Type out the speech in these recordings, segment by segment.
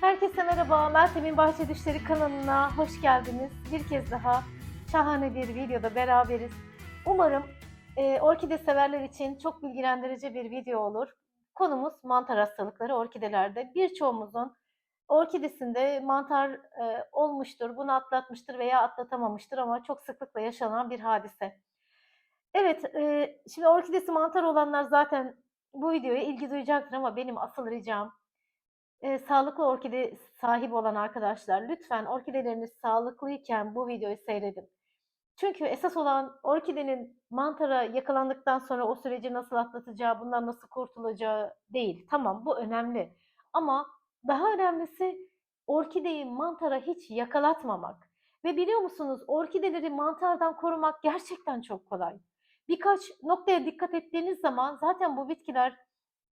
Herkese merhaba, Meltem'in Bahçe Düşleri kanalına hoş geldiniz. Bir kez daha şahane bir videoda beraberiz. Umarım e, orkide severler için çok bilgilendirici bir video olur. Konumuz mantar hastalıkları orkidelerde. Birçoğumuzun orkidesinde mantar e, olmuştur, bunu atlatmıştır veya atlatamamıştır ama çok sıklıkla yaşanan bir hadise. Evet, e, şimdi orkidesi mantar olanlar zaten bu videoya ilgi duyacaktır ama benim asıl ricam Eee, sağlıklı orkide sahibi olan arkadaşlar lütfen orkideleriniz sağlıklıyken bu videoyu seyredin. Çünkü esas olan orkidenin mantara yakalandıktan sonra o süreci nasıl atlatacağı, bundan nasıl kurtulacağı değil. Tamam, bu önemli. Ama daha önemlisi orkideyi mantara hiç yakalatmamak. Ve biliyor musunuz orkideleri mantardan korumak gerçekten çok kolay. Birkaç noktaya dikkat ettiğiniz zaman zaten bu bitkiler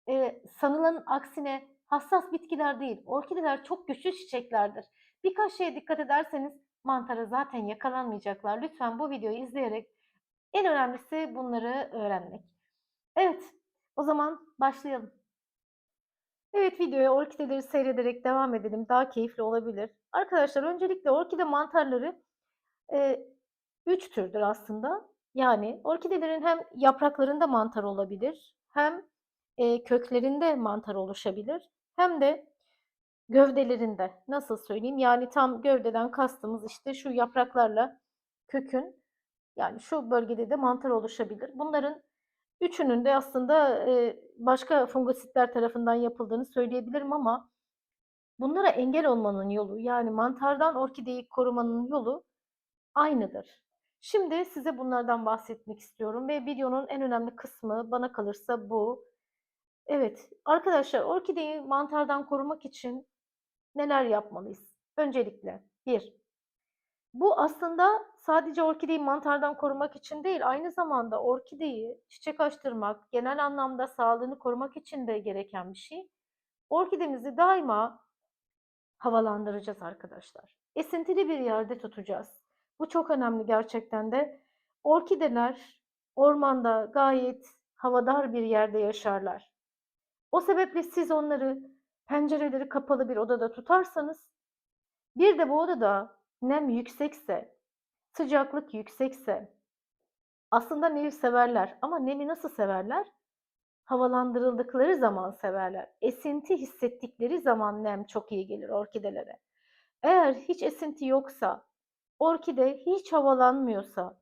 Eee, sanılanın aksine hassas bitkiler değil. Orkideler çok güçlü çiçeklerdir. Birkaç şeye dikkat ederseniz mantara zaten yakalanmayacaklar. Lütfen bu videoyu izleyerek en önemlisi bunları öğrenmek. Evet, o zaman başlayalım. Evet, videoya orkideleri seyrederek devam edelim. Daha keyifli olabilir. Arkadaşlar öncelikle orkide mantarları eee 3 türdür aslında. Yani orkidelerin hem yapraklarında mantar olabilir, hem Eee, köklerinde mantar oluşabilir hem de gövdelerinde. Nasıl söyleyeyim? Yani tam gövdeden kastımız işte şu yapraklarla kökün yani şu bölgede de mantar oluşabilir. Bunların üçünün de aslında, başka fungositler tarafından yapıldığını söyleyebilirim ama bunlara engel olmanın yolu, yani mantardan orkideyi korumanın yolu aynıdır. Şimdi size bunlardan bahsetmek istiyorum ve videonun en önemli kısmı bana kalırsa bu. Evet, arkadaşlar orkideyi mantardan korumak için neler yapmalıyız? Öncelikle bir, bu aslında sadece orkideyi mantardan korumak için değil, aynı zamanda orkideyi çiçek açtırmak, genel anlamda sağlığını korumak için de gereken bir şey. Orkidemizi daima havalandıracağız arkadaşlar. Esintili bir yerde tutacağız. Bu çok önemli gerçekten de. Orkideler ormanda gayet havadar bir yerde yaşarlar. O sebeple siz onları pencereleri kapalı bir odada tutarsanız, bir de bu odada nem yüksekse, sıcaklık yüksekse, aslında nemi severler ama nemi nasıl severler? Havalandırıldıkları zaman severler. Esinti hissettikleri zaman nem çok iyi gelir orkidelere. Eğer hiç esinti yoksa, orkide hiç havalanmıyorsa,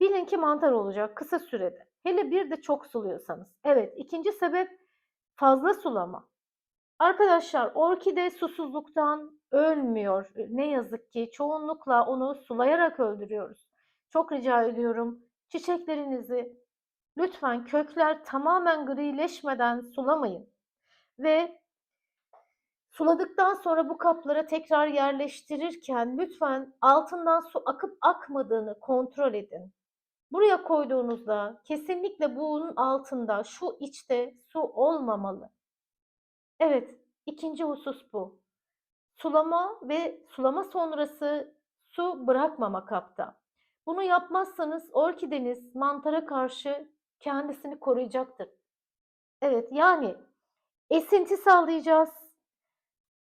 bilin ki mantar olacak kısa sürede. Hele bir de çok suluyorsanız. Evet, ikinci sebep Fazla sulama. Arkadaşlar orkide susuzluktan ölmüyor. Ne yazık ki çoğunlukla onu sulayarak öldürüyoruz. Çok rica ediyorum çiçeklerinizi lütfen kökler tamamen grileşmeden sulamayın. Ve suladıktan sonra bu kaplara tekrar yerleştirirken lütfen altından su akıp akmadığını kontrol edin. Buraya koyduğunuzda kesinlikle bunun altında, şu içte su olmamalı. Evet, ikinci husus bu. Sulama ve sulama sonrası su bırakmama kapta. Bunu yapmazsanız orkideniz mantara karşı kendisini koruyacaktır. Evet, yani esinti sağlayacağız,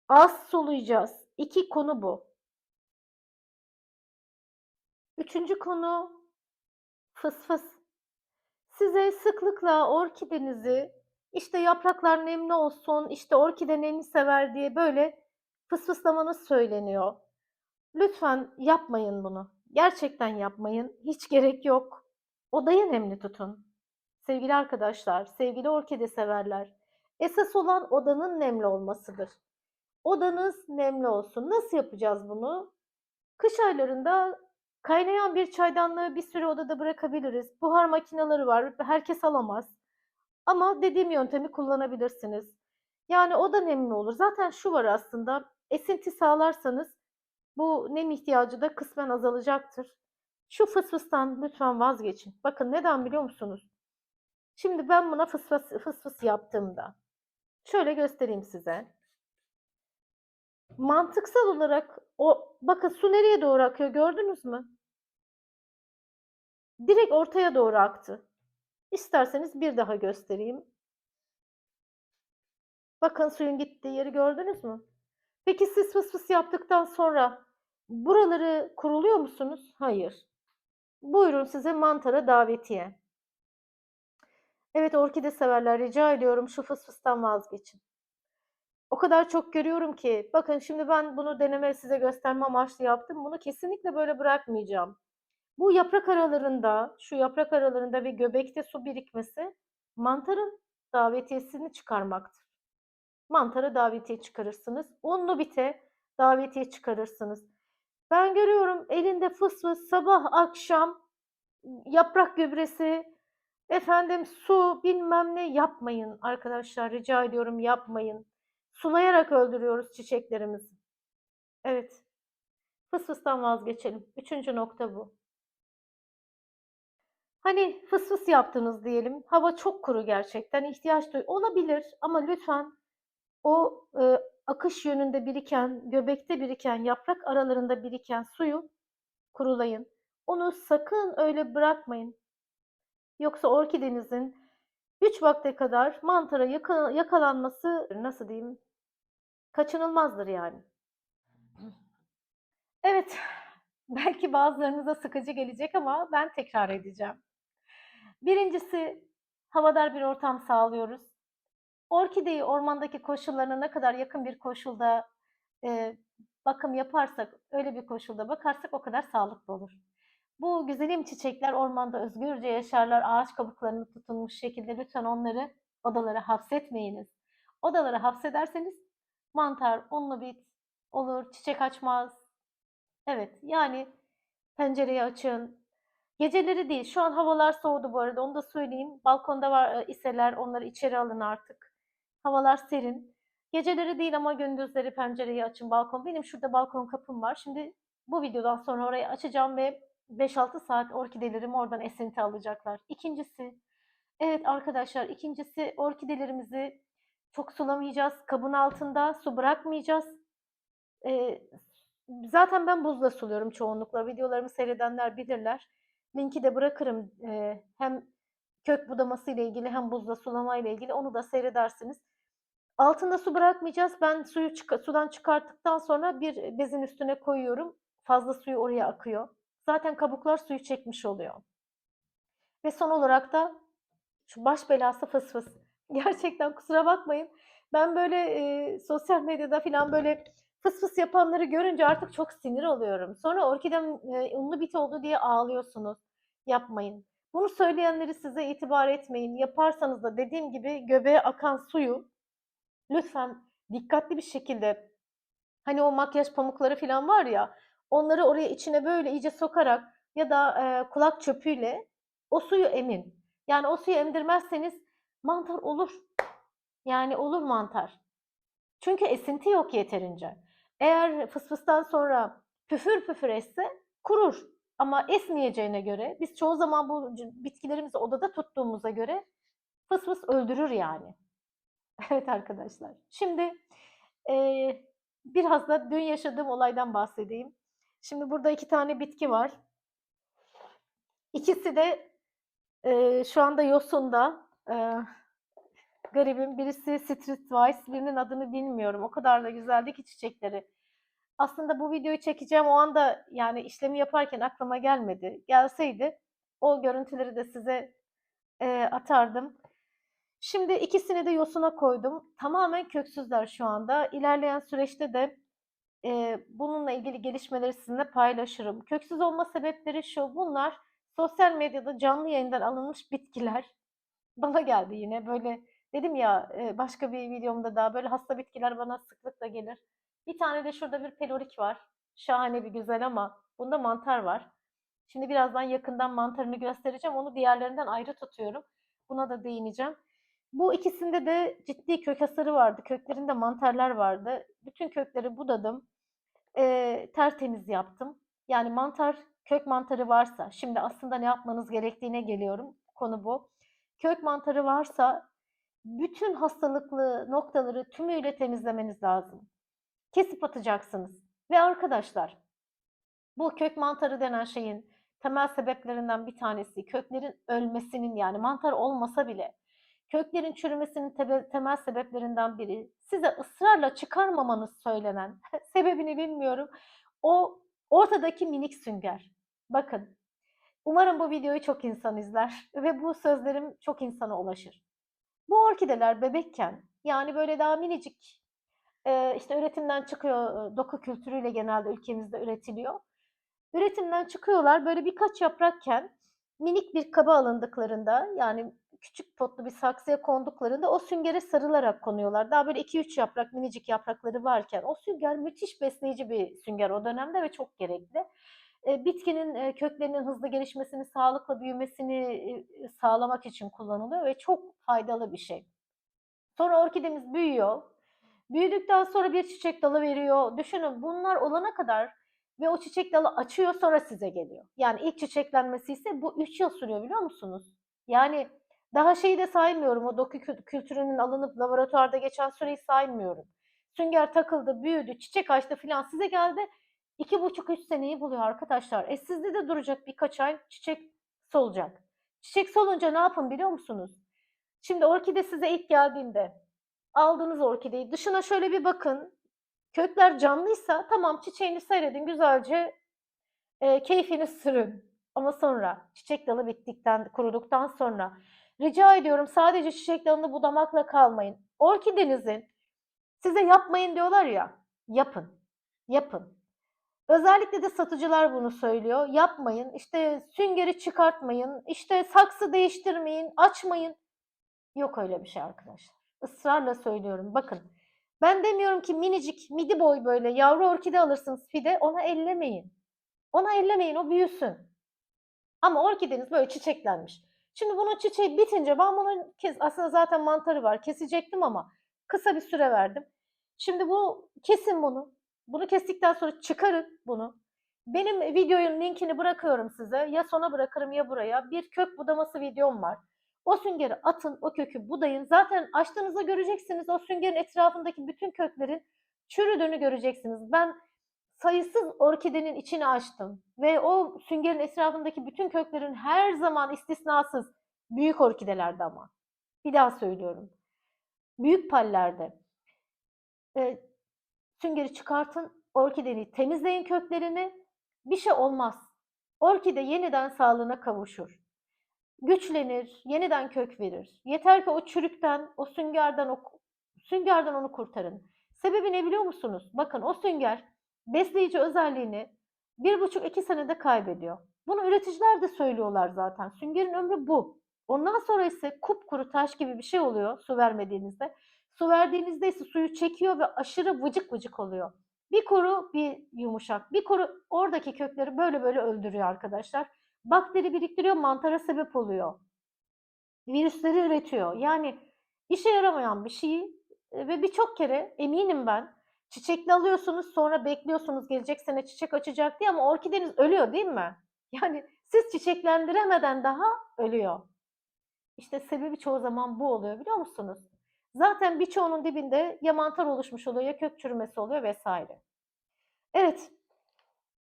az sulayacağız. İki konu bu. Üçüncü konu Fıs fıs. Size sıklıkla orkidenizi işte yapraklar nemli olsun, işte orkide nemli sever diye böyle fısfıslamanız söyleniyor. Lütfen yapmayın bunu. Gerçekten yapmayın. Hiç gerek yok. Odayı nemli tutun. Sevgili arkadaşlar, sevgili orkide severler. Esas olan odanın nemli olmasıdır. Odanız nemli olsun. Nasıl yapacağız bunu? Kış aylarında Kaynayan bir çaydanlığı bir süre odada bırakabiliriz. Buhar makineleri var. Herkes alamaz. Ama dediğim yöntemi kullanabilirsiniz. Yani o da nemli olur. Zaten şu var aslında. Esinti sağlarsanız bu nem ihtiyacı da kısmen azalacaktır. Şu fısfıstan lütfen vazgeçin. Bakın neden biliyor musunuz? Şimdi ben buna fıs fıs, fıs fıs yaptığımda şöyle göstereyim size. Mantıksal olarak o bakın su nereye doğru akıyor gördünüz mü? Direkt ortaya doğru aktı. İsterseniz bir daha göstereyim. Bakın suyun gittiği yeri gördünüz mü? Peki siz fıs fıs yaptıktan sonra buraları kuruluyor musunuz? Hayır. Buyurun size mantara davetiye. Evet orkide severler rica ediyorum şu fıs fıstan vazgeçin. O kadar çok görüyorum ki bakın şimdi ben bunu deneme size gösterme amaçlı yaptım. Bunu kesinlikle böyle bırakmayacağım. Bu yaprak aralarında, şu yaprak aralarında ve göbekte su birikmesi mantarın davetiyesini çıkarmaktır. Mantara davetiye çıkarırsınız. Unlu bite davetiye çıkarırsınız. Ben görüyorum elinde fıs fıs sabah akşam yaprak gübresi, efendim su bilmem ne yapmayın arkadaşlar rica ediyorum yapmayın. Sulayarak öldürüyoruz çiçeklerimizi. Evet. Fıs fıstan vazgeçelim. Üçüncü nokta bu. Hani fıs fıs yaptınız diyelim. Hava çok kuru gerçekten. ihtiyaç duy olabilir ama lütfen o e, akış yönünde biriken, göbekte biriken, yaprak aralarında biriken suyu kurulayın. Onu sakın öyle bırakmayın. Yoksa orkidenizin 3 vakte kadar mantara yaka- yakalanması nasıl diyeyim kaçınılmazdır yani. Evet, belki bazılarınıza sıkıcı gelecek ama ben tekrar edeceğim. Birincisi havadar bir ortam sağlıyoruz. Orkideyi ormandaki koşullarına ne kadar yakın bir koşulda e, bakım yaparsak, öyle bir koşulda bakarsak o kadar sağlıklı olur. Bu güzelim çiçekler ormanda özgürce yaşarlar. Ağaç kabuklarını tutunmuş şekilde lütfen onları odalara hapsetmeyiniz. Odalara hapsederseniz mantar, unlu bit olur, çiçek açmaz. Evet, yani pencereyi açın. Geceleri değil. Şu an havalar soğudu bu arada. Onu da söyleyeyim. Balkonda var e, iseler onları içeri alın artık. Havalar serin. Geceleri değil ama gündüzleri pencereyi açın balkon. Benim şurada balkon kapım var. Şimdi bu videodan sonra orayı açacağım ve 5-6 saat orkidelerim oradan esinti alacaklar. İkincisi, evet arkadaşlar ikincisi orkidelerimizi çok sulamayacağız. Kabın altında su bırakmayacağız. Ee, zaten ben buzla suluyorum çoğunlukla. Videolarımı seyredenler bilirler. Linki de bırakırım. Ee, hem kök budaması ile ilgili hem buzla sulama ile ilgili onu da seyredersiniz. Altında su bırakmayacağız. Ben suyu çık sudan çıkarttıktan sonra bir bezin üstüne koyuyorum. Fazla suyu oraya akıyor. Zaten kabuklar suyu çekmiş oluyor. Ve son olarak da şu baş belası fıs fıs. Gerçekten kusura bakmayın. Ben böyle e, sosyal medyada falan böyle fıs fıs yapanları görünce artık çok sinir oluyorum. Sonra orkidem e, unlu bit oldu diye ağlıyorsunuz. Yapmayın. Bunu söyleyenleri size itibar etmeyin. Yaparsanız da dediğim gibi göbeğe akan suyu lütfen dikkatli bir şekilde hani o makyaj pamukları falan var ya onları oraya içine böyle iyice sokarak ya da e, kulak çöpüyle o suyu emin. Yani o suyu emdirmezseniz mantar olur. Yani olur mantar. Çünkü esinti yok yeterince. Eğer fısfıstan sonra püfür püfür esse kurur. Ama esmeyeceğine göre biz çoğu zaman bu bitkilerimizi odada tuttuğumuza göre fıs fıs öldürür yani. Evet arkadaşlar. Şimdi e, biraz da dün yaşadığım olaydan bahsedeyim. Şimdi burada iki tane bitki var. İkisi de e, şu anda yosunda. E, garibim. Birisi Streetwise, birinin adını bilmiyorum. O kadar da güzeldi ki çiçekleri. Aslında bu videoyu çekeceğim o anda yani işlemi yaparken aklıma gelmedi. Gelseydi o görüntüleri de size e, atardım. Şimdi ikisini de yosuna koydum. Tamamen köksüzler şu anda. İlerleyen süreçte de e, bununla ilgili gelişmeleri sizinle paylaşırım. Köksüz olma sebepleri şu. Bunlar sosyal medyada canlı yayından alınmış bitkiler. Bana geldi yine böyle dedim ya başka bir videomda daha böyle hasta bitkiler bana sıklıkla gelir. Bir tane de şurada bir pelorik var. Şahane bir güzel ama bunda mantar var. Şimdi birazdan yakından mantarını göstereceğim. Onu diğerlerinden ayrı tutuyorum. Buna da değineceğim. Bu ikisinde de ciddi kök hasarı vardı. Köklerinde mantarlar vardı. Bütün kökleri budadım. E, tertemiz yaptım. Yani mantar, kök mantarı varsa, şimdi aslında ne yapmanız gerektiğine geliyorum. Konu bu. Kök mantarı varsa bütün hastalıklı noktaları tümüyle temizlemeniz lazım. Kesip atacaksınız. Ve arkadaşlar, bu kök mantarı denen şeyin temel sebeplerinden bir tanesi köklerin ölmesinin yani mantar olmasa bile köklerin çürümesinin tebe- temel sebeplerinden biri size ısrarla çıkarmamanız söylenen, sebebini bilmiyorum, o ortadaki minik sünger. Bakın, umarım bu videoyu çok insan izler ve bu sözlerim çok insana ulaşır. Bu orkideler bebekken, yani böyle daha minicik, eee, işte üretimden çıkıyor, doku kültürüyle genelde ülkemizde üretiliyor. Üretimden çıkıyorlar, böyle birkaç yaprakken minik bir kaba alındıklarında, yani küçük potlu bir saksıya konduklarında o süngere sarılarak konuyorlar. Daha böyle 2-3 yaprak, minicik yaprakları varken o sünger müthiş besleyici bir sünger o dönemde ve çok gerekli. Eee, bitkinin, eee, köklerinin hızlı gelişmesini, sağlıklı büyümesini, eee, sağlamak için kullanılıyor ve çok faydalı bir şey. Sonra orkidemiz büyüyor. Büyüdükten sonra bir çiçek dalı veriyor. Düşünün bunlar olana kadar ve o çiçek dalı açıyor sonra size geliyor. Yani ilk çiçeklenmesi ise bu 3 yıl sürüyor biliyor musunuz? Yani daha şeyi de saymıyorum. O doku kü- kültürünün alınıp laboratuvarda geçen süreyi saymıyorum. Sünger takıldı, büyüdü, çiçek açtı filan size geldi. İki buçuk üç seneyi buluyor arkadaşlar. E sizde de duracak birkaç ay çiçek solacak. Çiçek solunca ne yapın biliyor musunuz? Şimdi orkide size ilk geldiğinde aldığınız orkideyi dışına şöyle bir bakın. Kökler canlıysa tamam çiçeğini seyredin güzelce e, keyfini sürün. Ama sonra çiçek dalı bittikten, kuruduktan sonra rica ediyorum sadece çiçek dalını budamakla kalmayın. Orkidenizin size yapmayın diyorlar ya, yapın, yapın. Özellikle de satıcılar bunu söylüyor. Yapmayın, işte süngeri çıkartmayın, işte saksı değiştirmeyin, açmayın. Yok öyle bir şey arkadaşlar. Israrla söylüyorum. Bakın ben demiyorum ki minicik midi boy böyle yavru orkide alırsınız fide ona ellemeyin. Ona ellemeyin o büyüsün. Ama orkideniz böyle çiçeklenmiş. Şimdi bunun çiçeği bitince ben bunun kes, aslında zaten mantarı var kesecektim ama kısa bir süre verdim. Şimdi bu kesin bunu. Bunu kestikten sonra çıkarın bunu. Benim videonun linkini bırakıyorum size. Ya sona bırakırım ya buraya. Bir kök budaması videom var. O süngeri atın, o kökü budayın. Zaten açtığınızda göreceksiniz o süngerin etrafındaki bütün köklerin çürüdüğünü göreceksiniz. Ben sayısız orkidenin içini açtım ve o süngerin etrafındaki bütün köklerin her zaman istisnasız büyük orkidelerde ama. Bir daha söylüyorum. Büyük pallerde. E, süngeri çıkartın, orkideyi temizleyin köklerini. Bir şey olmaz. Orkide yeniden sağlığına kavuşur güçlenir, yeniden kök verir. Yeter ki o çürükten, o süngerden, o süngerden onu kurtarın. Sebebi ne biliyor musunuz? Bakın o sünger besleyici özelliğini bir buçuk iki senede kaybediyor. Bunu üreticiler de söylüyorlar zaten. Süngerin ömrü bu. Ondan sonra ise kupkuru taş gibi bir şey oluyor su vermediğinizde. Su verdiğinizde ise suyu çekiyor ve aşırı vıcık vıcık oluyor. Bir kuru bir yumuşak, bir kuru oradaki kökleri böyle böyle öldürüyor arkadaşlar bakteri biriktiriyor, mantara sebep oluyor. Virüsleri üretiyor. Yani işe yaramayan bir şey ve birçok kere eminim ben çiçekli alıyorsunuz sonra bekliyorsunuz gelecek sene çiçek açacak diye ama orkideniz ölüyor değil mi? Yani siz çiçeklendiremeden daha ölüyor. İşte sebebi çoğu zaman bu oluyor biliyor musunuz? Zaten birçoğunun dibinde ya mantar oluşmuş oluyor ya kök çürümesi oluyor vesaire. Evet,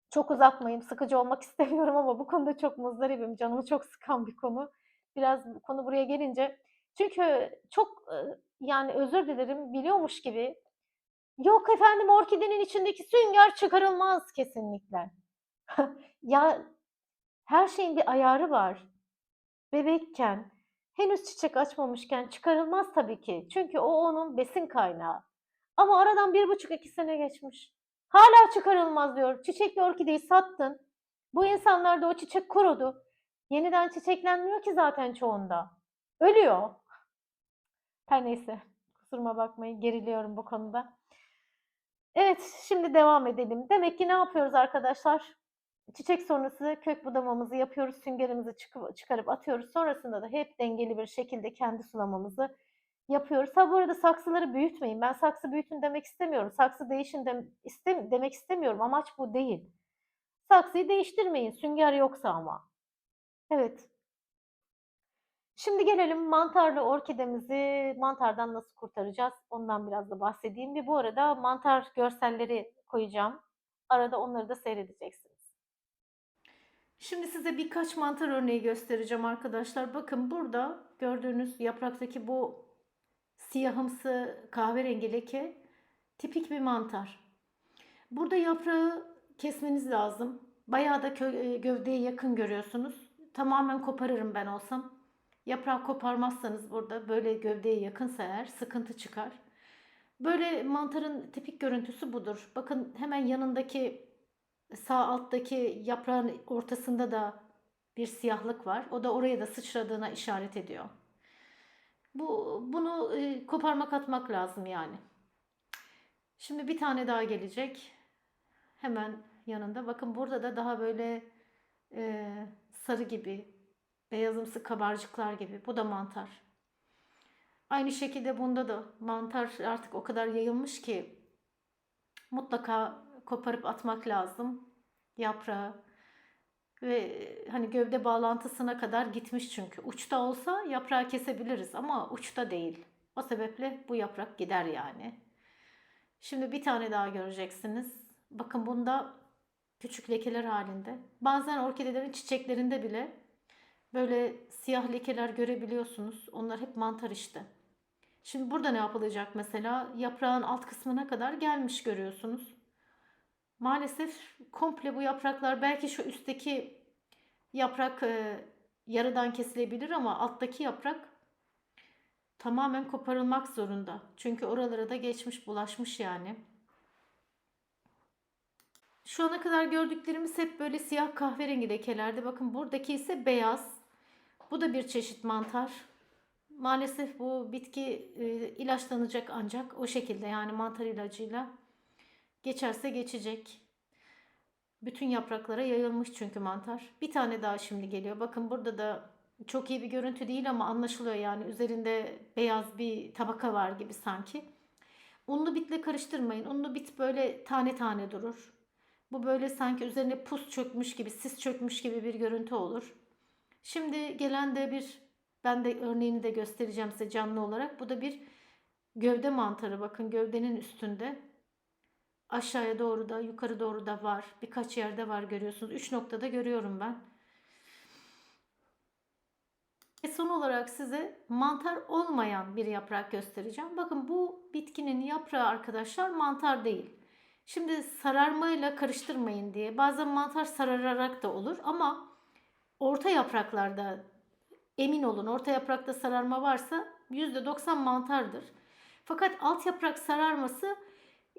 çok uzatmayayım, sıkıcı olmak istemiyorum ama bu konuda çok muzdaribim. Canımı çok sıkan bir konu. Biraz konu buraya gelince. Çünkü çok yani özür dilerim biliyormuş gibi. Yok efendim orkidenin içindeki sünger çıkarılmaz kesinlikle. ya her şeyin bir ayarı var. Bebekken, henüz çiçek açmamışken çıkarılmaz tabii ki. Çünkü o onun besin kaynağı. Ama aradan bir buçuk iki sene geçmiş. Hala çıkarılmaz diyor. Çiçekli orkideyi sattın. Bu insanlarda o çiçek kurudu. Yeniden çiçeklenmiyor ki zaten çoğunda. Ölüyor. Her neyse. Kusuruma bakmayın. Geriliyorum bu konuda. Evet, şimdi devam edelim. Demek ki ne yapıyoruz arkadaşlar? Çiçek sonrası kök budamamızı yapıyoruz. Süngerimizi çıkarıp atıyoruz. Sonrasında da hep dengeli bir şekilde kendi sulamamızı yapıyoruz. Ha bu arada saksıları büyütmeyin. Ben saksı büyütün demek istemiyorum. Saksı değişin de, istem, demek istemiyorum. Amaç bu değil. Saksıyı değiştirmeyin. Sünger yoksa ama. Evet. Şimdi gelelim mantarlı orkidemizi mantardan nasıl kurtaracağız? Ondan biraz da bahsedeyim. Ve bu arada mantar görselleri koyacağım. Arada onları da seyredeceksiniz. Şimdi size birkaç mantar örneği göstereceğim arkadaşlar. Bakın burada gördüğünüz yapraktaki bu siyahımsı kahverengi leke tipik bir mantar. Burada yaprağı kesmeniz lazım. Bayağı da e, gövdeye yakın görüyorsunuz. Tamamen koparırım ben olsam. Yaprağı koparmazsanız burada böyle gövdeye yakınsa eğer sıkıntı çıkar. Böyle mantarın tipik görüntüsü budur. Bakın hemen yanındaki sağ alttaki yaprağın ortasında da bir siyahlık var. O da oraya da sıçradığına işaret ediyor. Bu bunu e, koparmak atmak lazım yani. Şimdi bir tane daha gelecek. Hemen yanında. Bakın burada da daha böyle e, sarı gibi, beyazımsı kabarcıklar gibi. Bu da mantar. Aynı şekilde bunda da mantar artık o kadar yayılmış ki mutlaka koparıp atmak lazım yaprağı. Ve hani gövde bağlantısına kadar gitmiş çünkü. Uçta olsa yaprağı kesebiliriz ama uçta değil. O sebeple bu yaprak gider yani. Şimdi bir tane daha göreceksiniz. Bakın bunda küçük lekeler halinde. Bazen orkidelerin çiçeklerinde bile böyle siyah lekeler görebiliyorsunuz. Onlar hep mantar işte. Şimdi burada ne yapılacak mesela? Yaprağın alt kısmına kadar gelmiş görüyorsunuz. Maalesef komple bu yapraklar belki şu üstteki yaprak e, yarıdan kesilebilir ama alttaki yaprak tamamen koparılmak zorunda. Çünkü oralara da geçmiş, bulaşmış yani. Şu ana kadar gördüklerimiz hep böyle siyah kahverengi lekelerde. Bakın buradaki ise beyaz. Bu da bir çeşit mantar. Maalesef bu bitki e, ilaçlanacak ancak o şekilde yani mantar ilacıyla geçerse geçecek. Bütün yapraklara yayılmış çünkü mantar. Bir tane daha şimdi geliyor. Bakın burada da çok iyi bir görüntü değil ama anlaşılıyor yani üzerinde beyaz bir tabaka var gibi sanki. Unlu bitle karıştırmayın. Unlu bit böyle tane tane durur. Bu böyle sanki üzerine pus çökmüş gibi, sis çökmüş gibi bir görüntü olur. Şimdi gelen de bir, ben de örneğini de göstereceğim size canlı olarak. Bu da bir gövde mantarı. Bakın gövdenin üstünde. Aşağıya doğru da, yukarı doğru da var. Birkaç yerde var görüyorsunuz. Üç noktada görüyorum ben. Ve son olarak size mantar olmayan bir yaprak göstereceğim. Bakın bu bitkinin yaprağı arkadaşlar mantar değil. Şimdi sararmayla karıştırmayın diye. Bazen mantar sarararak da olur ama orta yapraklarda emin olun orta yaprakta sararma varsa %90 mantardır. Fakat alt yaprak sararması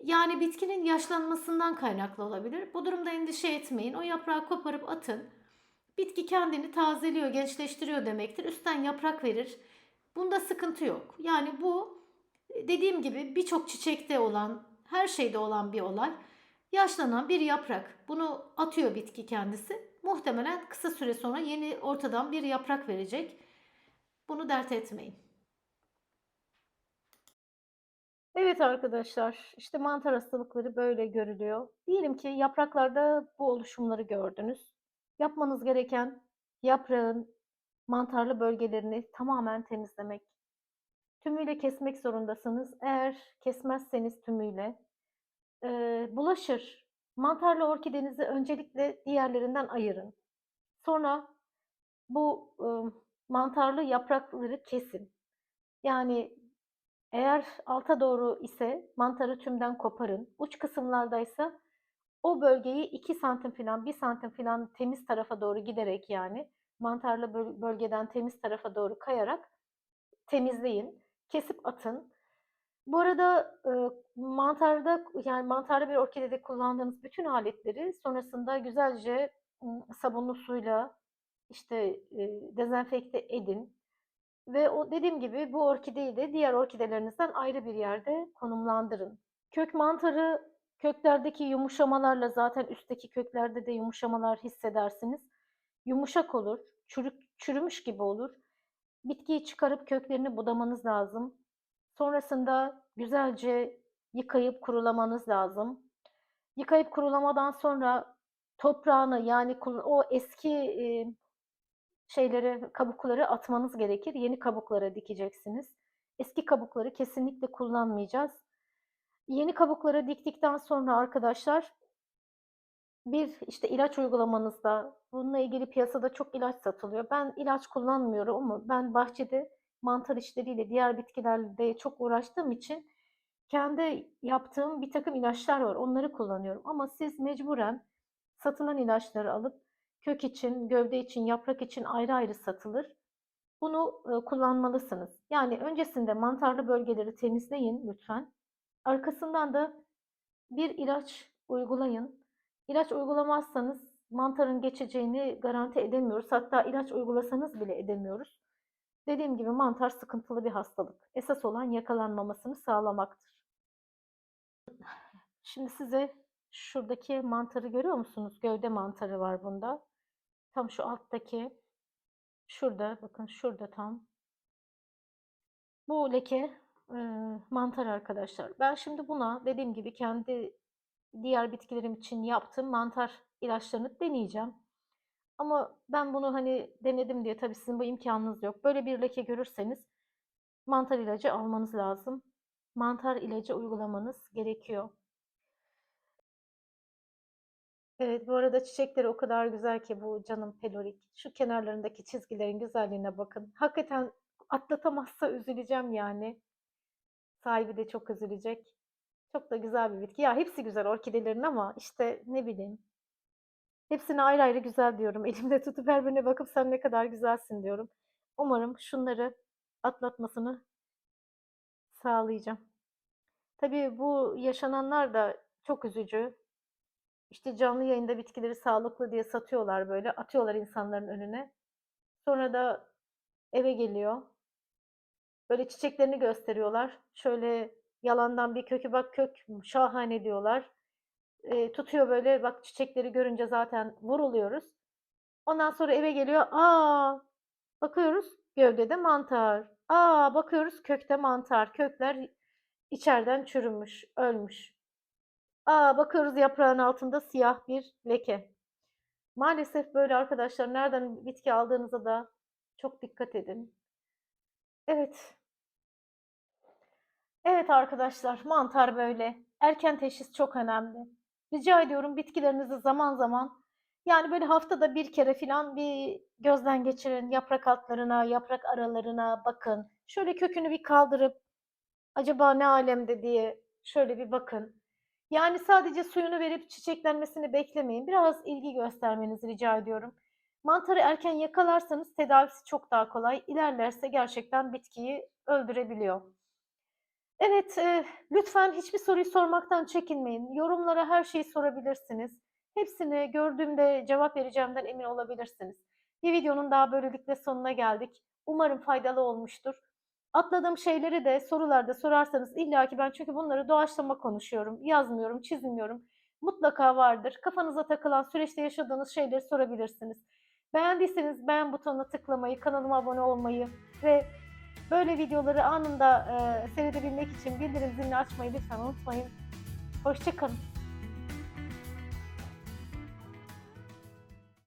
yani bitkinin yaşlanmasından kaynaklı olabilir. Bu durumda endişe etmeyin. O yaprağı koparıp atın. Bitki kendini tazeliyor, gençleştiriyor demektir. Üstten yaprak verir. Bunda sıkıntı yok. Yani bu dediğim gibi birçok çiçekte olan, her şeyde olan bir olay. Yaşlanan bir yaprak. Bunu atıyor bitki kendisi. Muhtemelen kısa süre sonra yeni ortadan bir yaprak verecek. Bunu dert etmeyin. Evet arkadaşlar, işte mantar hastalıkları böyle görülüyor. Diyelim ki yapraklarda bu oluşumları gördünüz. Yapmanız gereken yaprağın mantarlı bölgelerini tamamen temizlemek. Tümüyle kesmek zorundasınız. Eğer kesmezseniz tümüyle e, bulaşır. Mantarlı orkidenizi öncelikle diğerlerinden ayırın. Sonra bu e, mantarlı yaprakları kesin. Yani eğer alta doğru ise mantarı tümden koparın. Uç kısımlardaysa o bölgeyi 2 santim falan 1 santim falan temiz tarafa doğru giderek yani mantarlı bölgeden temiz tarafa doğru kayarak temizleyin. Kesip atın. Bu arada e, mantarda yani mantarlı bir orkidede kullandığınız bütün aletleri sonrasında güzelce sabunlu suyla işte e, dezenfekte edin. Ve o dediğim gibi bu orkideyi de diğer orkidelerinizden ayrı bir yerde konumlandırın. Kök mantarı köklerdeki yumuşamalarla zaten üstteki köklerde de yumuşamalar hissedersiniz. Yumuşak olur, çürük, çürümüş gibi olur. Bitkiyi çıkarıp köklerini budamanız lazım. Sonrasında güzelce yıkayıp kurulamanız lazım. Yıkayıp kurulamadan sonra toprağını yani o eski şeyleri, kabukları atmanız gerekir. Yeni kabuklara dikeceksiniz. Eski kabukları kesinlikle kullanmayacağız. Yeni kabukları diktikten sonra arkadaşlar bir işte ilaç uygulamanızda bununla ilgili piyasada çok ilaç satılıyor. Ben ilaç kullanmıyorum ama ben bahçede mantar işleriyle, diğer bitkilerle çok uğraştığım için kendi yaptığım bir takım ilaçlar var. Onları kullanıyorum. Ama siz mecburen satılan ilaçları alıp kök için, gövde için, yaprak için ayrı ayrı satılır. Bunu e, kullanmalısınız. Yani öncesinde mantarlı bölgeleri temizleyin lütfen. Arkasından da bir ilaç uygulayın. İlaç uygulamazsanız mantarın geçeceğini garanti edemiyoruz. Hatta ilaç uygulasanız bile edemiyoruz. Dediğim gibi mantar sıkıntılı bir hastalık. Esas olan yakalanmamasını sağlamaktır. Şimdi size şuradaki mantarı görüyor musunuz? Gövde mantarı var bunda. Tam şu alttaki. Şurada bakın şurada tam. Bu leke e, mantar arkadaşlar. Ben şimdi buna dediğim gibi kendi diğer bitkilerim için yaptığım mantar ilaçlarını deneyeceğim. Ama ben bunu hani denedim diye tabii sizin bu imkanınız yok. Böyle bir leke görürseniz mantar ilacı almanız lazım. Mantar ilacı uygulamanız gerekiyor. Evet, bu arada çiçekleri o kadar güzel ki bu canım pelorik. Şu kenarlarındaki çizgilerin güzelliğine bakın. Hakikaten atlatamazsa üzüleceğim yani. Sahibi de çok üzülecek. Çok da güzel bir bitki. Ya hepsi güzel orkidelerin ama işte ne bileyim. Hepsine ayrı ayrı güzel diyorum. Elimde tutup her birine bakıp sen ne kadar güzelsin diyorum. Umarım şunları atlatmasını sağlayacağım. Tabii bu yaşananlar da çok üzücü. İşte canlı yayında bitkileri sağlıklı diye satıyorlar böyle, atıyorlar insanların önüne. Sonra da eve geliyor. Böyle çiçeklerini gösteriyorlar. Şöyle yalandan bir kökü bak kök şahane diyorlar. E, tutuyor böyle bak çiçekleri görünce zaten vuruluyoruz. Ondan sonra eve geliyor. Aa bakıyoruz gövdede mantar. Aa bakıyoruz kökte mantar. Kökler içeriden çürümüş, ölmüş. Aa bakıyoruz yaprağın altında siyah bir leke. Maalesef böyle arkadaşlar nereden bitki aldığınıza da çok dikkat edin. Evet. Evet arkadaşlar mantar böyle. Erken teşhis çok önemli. Rica ediyorum bitkilerinizi zaman zaman yani böyle haftada bir kere falan bir gözden geçirin. Yaprak altlarına, yaprak aralarına bakın. Şöyle kökünü bir kaldırıp acaba ne alemde diye şöyle bir bakın. Yani sadece suyunu verip çiçeklenmesini beklemeyin. Biraz ilgi göstermenizi rica ediyorum. Mantarı erken yakalarsanız tedavisi çok daha kolay. İlerlerse gerçekten bitkiyi öldürebiliyor. Evet, e, lütfen hiçbir soruyu sormaktan çekinmeyin. Yorumlara her şeyi sorabilirsiniz. Hepsini gördüğümde cevap vereceğimden emin olabilirsiniz. Bir videonun daha böylelikle sonuna geldik. Umarım faydalı olmuştur. Atladığım şeyleri de sorularda sorarsanız illaki ben çünkü bunları doğaçlama konuşuyorum. Yazmıyorum, çizmiyorum. Mutlaka vardır. Kafanıza takılan süreçte yaşadığınız şeyleri sorabilirsiniz. Beğendiyseniz beğen butonuna tıklamayı, kanalıma abone olmayı ve böyle videoları anında e, seyredebilmek için bildirim zilini açmayı lütfen unutmayın. Hoşçakalın.